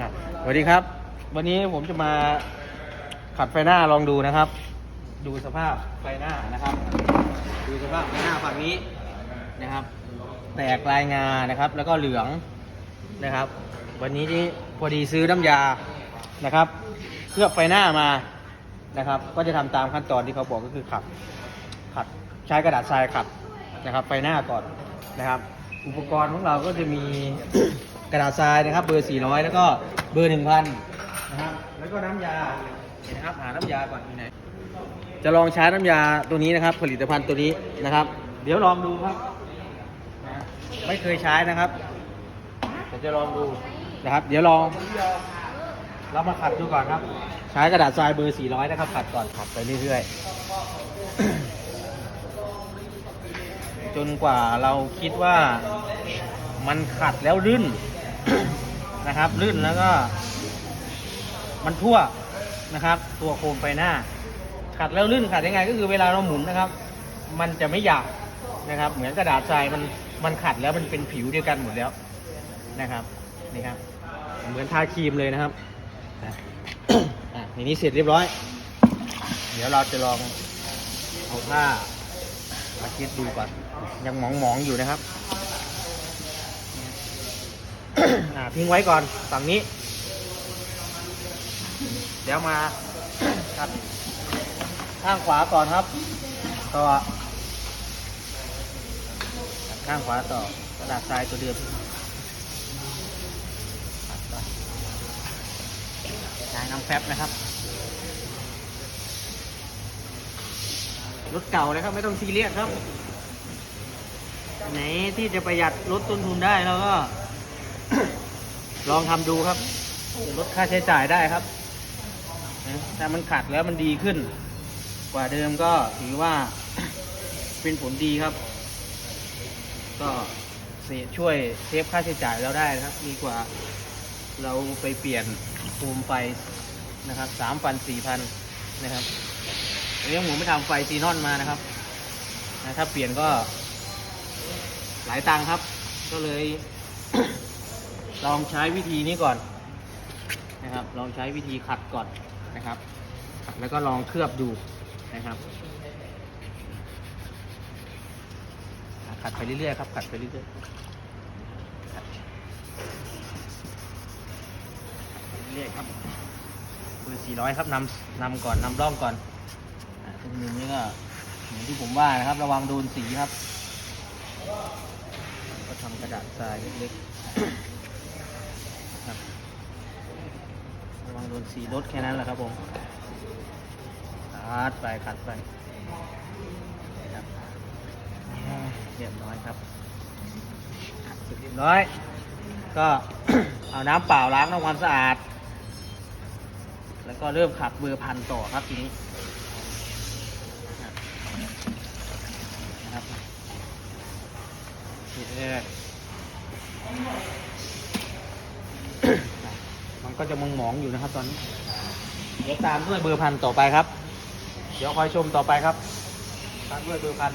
อะสวัสดีครับ วันนี้ผมจะมาขัดไฟหน้าลองดูนะครับ ดูสภาพไฟหน้านะครับ ดูสภาพไฟหน้าฝั่งนี้นะครับ แตกลายงานะครับ แล้วก็เหลืองนะครับ วันนี้ที่พอดีซื้อน้ำยานะครับเคลือบไฟหน้ามานะครับ ก็จะทำตามขั้นตอนที่เขาบอกก็คือขัดขัดใช้กระดาษทรายขัดนะครับ ไฟหน้าก่อนนะครับ อุปกรณ์ของเราก็จะมี กระดาษทรายนะครับ เบอร์ 400 แล้วก็เบอร์ 1,000 นะครับแล้วก็น้ำยาเห็นนะครับหาน้ำยาก่อนอยู่ไหนจะลองใช้น้ำยาตัวนี้นะครับ ผลิตภัณฑ์ตัวนี้นะครับ เดี๋ยวลองดูครับนะไม่เคยใช้นะครับเดี๋ยวจะลองดูนะครับ เดี๋ยวลอง เรามาขัดดูก่อนครับ ใช้กระดาษทรายเบอร์ 400 นะครับ ขัดก่อนขัดไปเรื่อยๆ จนกว่าเราคิดว่ามันขัดแล้วลื่น นะครับ ลื่นแล้วก็ มันทั่วนะครับ ตัวโคมไฟหน้า ขัดแล้วลื่นขัดยังไง ก็คือเวลาเราหมุนนะครับ มันจะไม่หยาบนะครับ เหมือนกระดาษทรายมันมันขัดแล้วมันเป็นผิวเดียวกันหมดแล้วนะครับนี่ครับ เหมือนทาครีมเลยนะครับอะอะทีนี้เสร็จเรียบร้อย เดี๋ยวเราจะลองเอาผ้ามาเช็ดดูก่อนยังหมองๆอยู่นะครับ อะทิ้งไว้ก่อนฝั่งนี้ เดี๋ยวมาครับข้างขวาก่อนครับต่อข้างขวาต่อกระดาษทรายตัวเดิมใช้น้ำแฟบนะครับรถเก่าเลยครับ ไม่ต้องซีเรียสครับ ไหนที่จะประหยัดลดต้นทุนได้แล้วก็ ลองทำดูครับลดค่าใช้จ่ายได้ครับถ้ามันขัดแล้วมันดีขึ้น กว่าเดิมก็ถือว่าเป็นผลดีครับ ก็เสียช่วยเซฟค่าใช้จ่ายเราได้นะครับ ดีกว่าเราไปเปลี่ยนโคมไฟนะครับสามพันสี่พันนะครับอันนี้ผมไม่ทำไฟซีนอนมานะครับนะถ้าเปลี่ยนก็หลายตังค์ครับ ก็เลย ลองใช้วิธีนี้ก่อนนะครับ ลองใช้วิธีขัดก่อนนะครับ แล้วก็ลองเคลือบดูนะครับ ขัดไปเรื่อยๆครับ ขัดไปเรื่อยๆเรื่อยครับเบอร์400 ครับนำนำก่อนนำร่องก่อนอะตรงนี้ก็เหมือนที่ผมว่านะครับ ระวังโดนสีครับ ก็ทำกระดาษทรายเล็กๆ ครับระวังโดนสีรถแค่นั้นแหละครับผมขัดไปขัดไปครับเรียบร้อยครับเรียบร้อย ก็เอาน้ำเปล่าล้างทำความสะอาด แล้วก็เริ่มขัดเบอร์พันต่อครับทีนี้นะครับ มันก็จะมองหมองอยู่นะครับ ตอนนี้เดี๋ยวตามด้วยเบอร์พันต่อไปครับ เดี๋ยวคอยชมต่อไปครับ ตามด้วยเบอร์พัน